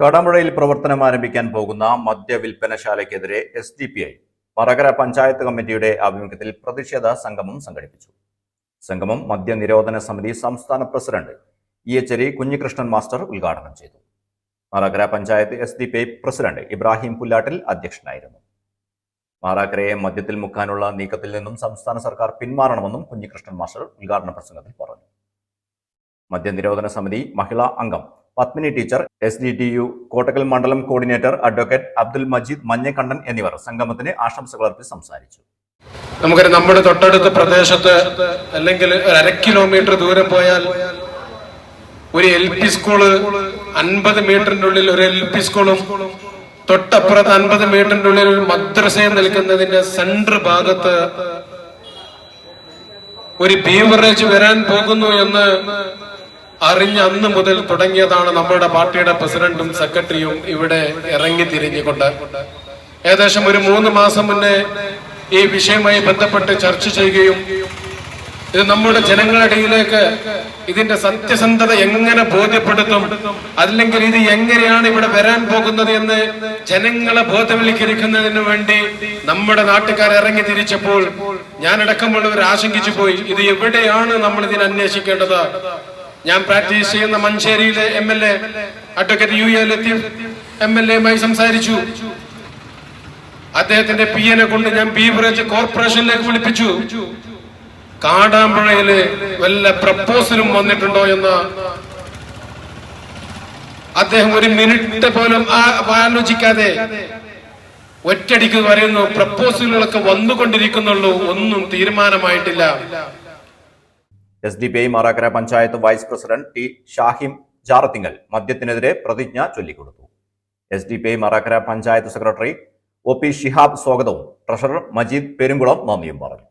കടമ്പുഴയിൽ പ്രവർത്തനം ആരംഭിക്കാൻ പോകുന്ന മദ്യവിൽപ്പനശാലയ്ക്കെതിരെ S D P I Parakara panchayat കമ്മിറ്റിയുടെ ആഭിമുഖ്യത്തിൽ പ്രതിഷേധ സംഗമം സംഘടിപ്പിച്ചു. സംഗമം മദ്യനിരോധന സമിതി സംസ്ഥാന പ്രസിഡന്റ് ഇ എച്ച് എരി കുഞ്ഞികൃഷ്ണൻ മാസ്റ്റർ ഉദ്ഘാടനം ചെയ്തു. Marakkara panchayat S D P I president Ibrahim Pullattil അധ്യക്ഷനായിരുന്നു. മാറാക്കരയെ മദ്യത്തിൽ മുക്കാനുള്ള നീക്കത്തിൽ നിന്നും സംസ്ഥാന സർക്കാർ പിന്മാറണമെന്നും കുഞ്ഞികൃഷ്ണൻ മാസ്റ്റർ ഉദ്ഘാടന പ്രസംഗത്തിൽ പറഞ്ഞു. മദ്യനിരോധന സമിതി മഹിളാ അംഗം Padmini teacher S D T U Kottakkal മണ്ഡലം കോർഡിനേറ്റർ അഡ്വക്കേറ്റ് അബ്ദുൽ മജീദ് മഞ്ഞക്കണ്ണൻ എന്നിവർ സംഗമത്തിന് ആശംസകൾ അർപ്പിച്ച് സംസാരിച്ചു. നമുക്കറിയാം നമ്മുടെ തൊട്ടടുത്ത പ്രദേശത്ത് അല്ലെങ്കിൽ അര കിലോമീറ്റർ ദൂരം പോയാൽ ഒരു എൽ പി സ്കൂൾ അൻപത് മീറ്ററിന്റെ ഉള്ളിൽ ഒരു എൽ പി സ്കൂളും തൊട്ടപ്പുറത്ത് അൻപത് മീറ്ററിന്റെ ഉള്ളിൽ ഒരു മദ്രസയും നിൽക്കുന്നതിന്റെ സെന്റർ ഭാഗത്ത് ഒരു ബീവറേജ് വരാൻ പോകുന്നു എന്ന് അറിഞ്ഞ അന്ന് മുതൽ തുടങ്ങിയതാണ് നമ്മുടെ പാർട്ടിയുടെ പ്രസിഡന്റും സെക്രട്ടറിയും ഇവിടെ ഇറങ്ങി തിരിഞ്ഞുകൊണ്ട്. ഏകദേശം ഒരു മൂന്ന് മാസം മുന്നേ ഈ വിഷയവുമായി ബന്ധപ്പെട്ട് ചർച്ച ചെയ്യുകയും ഇത് നമ്മുടെ ജനങ്ങളുടെ ഇടയിലേക്ക് ഇതിന്റെ സത്യസന്ധത എങ്ങനെ ബോധ്യപ്പെടുത്തും അല്ലെങ്കിൽ ഇത് എങ്ങനെയാണ് ഇവിടെ വരാൻ പോകുന്നത് എന്ന് ജനങ്ങളെ ബോധവൽക്കരിക്കുന്നതിന് വേണ്ടി നമ്മുടെ നാട്ടുകാർ ഇറങ്ങി തിരിച്ചപ്പോൾ ഞാനടക്കമുള്ളവർ ആശങ്കിച്ചു പോയി ഇത് എവിടെയാണ് നമ്മൾ ഇതിനെ അന്വേഷിക്കേണ്ടത്? ഞാൻ പ്രാക്ടീസ് ചെയ്യുന്ന മഞ്ചേരിയിലെ M L A advocate U A M L എയുമായി സംസാരിച്ചു. അദ്ദേഹത്തിന്റെ പി എനെ കൊണ്ട് ഞാൻ ബീവറേജ് കോർപ്പറേഷനിലേക്ക് വിളിപ്പിച്ചു. കാടാമ്പുഴയിൽ വല്ല പ്രപ്പോസലും വന്നിട്ടുണ്ടോ എന്ന് അദ്ദേഹം ഒരു മിനിറ്റ് പോലും ആലോചിക്കാതെ ഒറ്റടിക്ക് പറയുന്നു പ്രപ്പോസലുകളൊക്കെ വന്നുകൊണ്ടിരിക്കുന്നുള്ളൂ ഒന്നും തീരുമാനമായിട്ടില്ല. S D P I Marakkara panchayat vice president T Shahim Jarathingal മദ്യത്തിനെതിരെ പ്രതിജ്ഞ ചൊല്ലിക്കൊടുത്തു. S D P I Marakkara panchayat secretary O P Shihab സ്വാഗതവും ട്രഷറർ മജീദ് പെരുങ്കുളം നന്ദിയും പറഞ്ഞു.